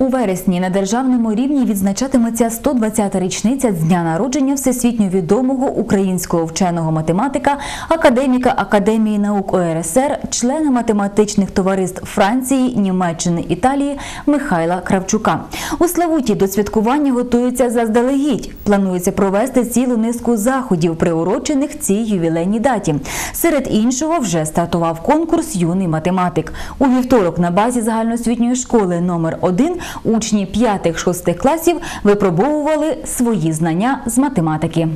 У вересні на державному рівні відзначатиметься 120-та річниця з дня народження всесвітньо відомого українського вченого математика, академіка Академії наук ОРСР, члена математичних товариств Франції, Німеччини, Італії Михайла Кравчука. У Славуті до святкування готуються заздалегідь. Планується провести цілу низку заходів, приурочених цій ювілейній даті. Серед іншого вже стартував конкурс Юний математик. У вівторок на базі загальноосвітньої школи номер 1 учні 5-6 класів випробовували свої знання з математики.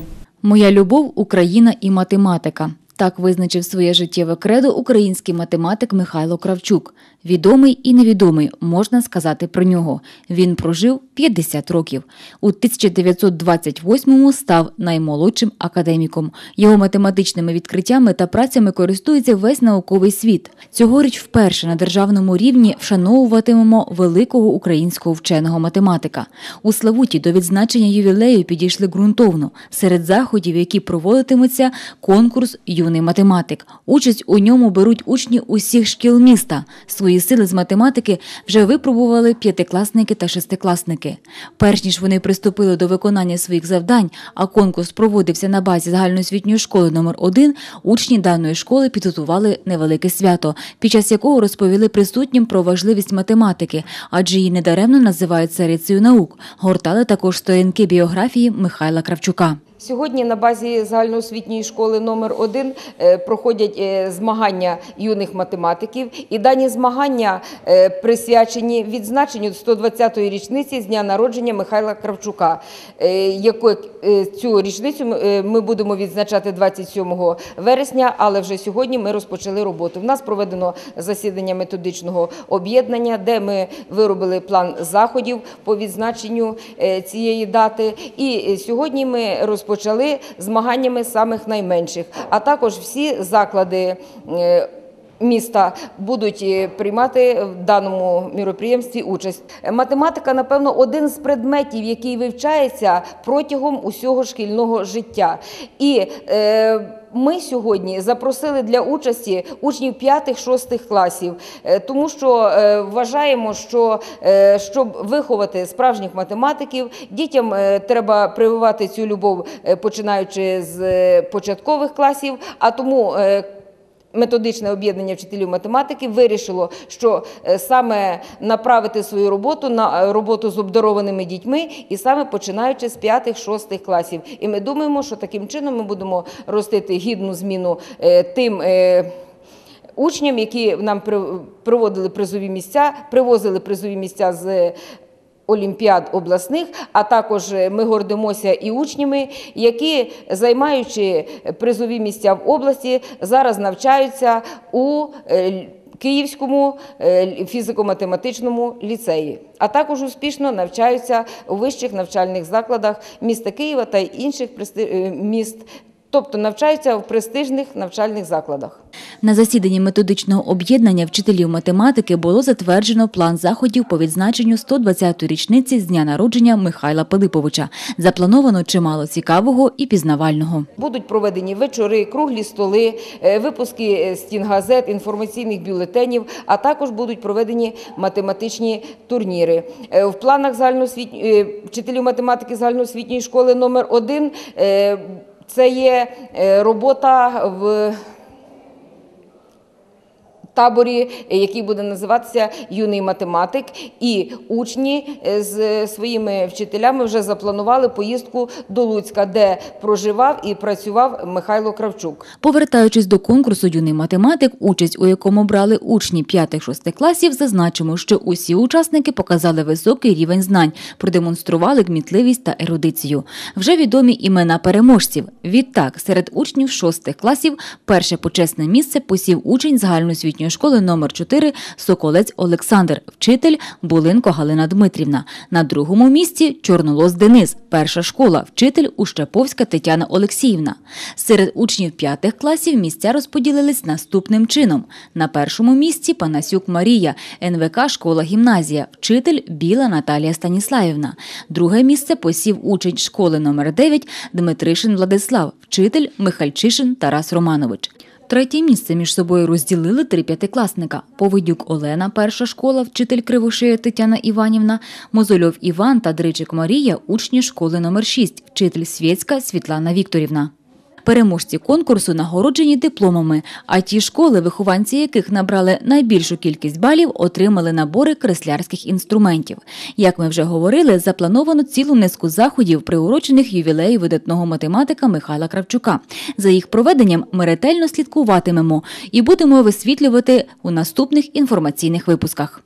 Моя любов Україна і математика. Так визначив своє життєве кредо український математик Михайло Кравчук. Відомий і невідомий, можна сказати про нього. Він прожив 50 років. У 1928-му став наймолодшим академіком. Його математичними відкриттями та працями користується весь науковий світ. Цьогоріч вперше на державному рівні вшановуватимемо великого українського вченого математика. У Славуті до відзначення ювілею підійшли ґрунтовно. Серед заходів, які проводитимуться, конкурс Юний математик. Участь у ньому беруть учні усіх шкіл міста. Свої сили з математики вже випробували п'ятикласники та шестикласники. Перш ніж вони приступили до виконання своїх завдань, а конкурс проводився на базі загальноосвітньої школи номер 1 учні даної школи підготували невелике свято, під час якого розповіли присутнім про важливість математики, адже її недаремно називають царицею наук. Гортали також сторінки біографії Михайла Кравчука. Сьогодні на базі загальноосвітньої школи номер 1 е, проходять е, змагання юних математиків, і дані змагання е, присвячені відзначенню 120-ї річниці з дня народження Михайла Кравчука. Яку цю річницю ми будемо відзначати 27 вересня, але вже сьогодні ми розпочали роботу. В нас проведено засідання методичного об'єднання, де ми виробили план заходів по відзначенню цієї дати. І сьогодні ми розпочали розпочали змаганнями самих найменших, а також всі заклади. Міста будуть е, приймати в даному міроприємстві участь. Математика, напевно, один з предметів, який вивчається протягом усього шкільного життя. І е, ми сьогодні запросили для участі учнів 5-6 класів, е, тому що е, вважаємо, що щоб виховати справжніх математиків, дітям треба прививати цю любов, починаючи з початкових класів. А тому Методичне об'єднання вчителів математики вирішило, що саме направити свою роботу на роботу з обдарованими дітьми, і саме починаючи з 5-6 класів. І ми думаємо, що таким чином ми будемо ростити гідну зміну тим. Учням, які нам приводили призові місця, привозили призові місця з олімпіад обласних, а також ми гордимося і учнями, які, займаючи призові місця в області, зараз навчаються у е, Київському е, фізико-математичному ліцеї, а також успішно навчаються у вищих навчальних закладах міста Києва та інших е, міст тобто навчаються в престижних навчальних закладах. На засіданні методичного об'єднання вчителів математики було затверджено план заходів по відзначенню 120-ї річниці з дня народження Михайла Пилиповича. Заплановано чимало цікавого і пізнавального. Будуть проведені вечори, круглі столи, е, випуски е, стінгазет, інформаційних бюлетенів, а також будуть проведені математичні турніри. Е, в планах загальноосвітньої вчителів математики загальноосвітньої школи номер 1 це є е, робота в таборі, е, який буде називатися Юний математик, і учні е, з своїми вчителями вже запланували поїздку до Луцька, де проживав і працював Михайло Кравчук. Повертаючись до конкурсу Юний математик, участь у якому брали учні 5-6 класів, зазначимо, що усі учасники показали високий рівень знань, продемонстрували кмітливість та ерудицію. Вже відомі імена переможців. Відтак, серед учнів 6 класів перше почесне місце посів учень загальноосвітньої середньої школи номер 4 Соколець Олександр, вчитель Булинко Галина Дмитрівна. На другому місці Чорнолос Денис, перша школа, вчитель Ущаповська Тетяна Олексіївна. Серед учнів п'ятих класів місця розподілились наступним чином: на першому місці Панасюк Марія, НВК Школа гімназія, вчитель Біла Наталія Станіславівна. Друге місце посів учень школи номер 9 Дмитришин Владислав, вчитель Михальчишин Тарас Романович. Третє місце між собою розділили три п'ятикласника: Повидюк Олена, перша школа, вчитель Кривошия Тетяна Іванівна, Мозольов Іван та Дричик Марія, учні школи номер 6, вчитель Свєцька Світлана Вікторівна. Переможці конкурсу нагороджені дипломами, а ті школи, вихованці яких набрали найбільшу кількість балів, отримали набори креслярських інструментів. Як ми вже говорили, заплановано цілу низку заходів, приурочених ювілею видатного математика Михайла Кравчука. За їх проведенням ми ретельно слідкуватимемо і будемо висвітлювати у наступних інформаційних випусках.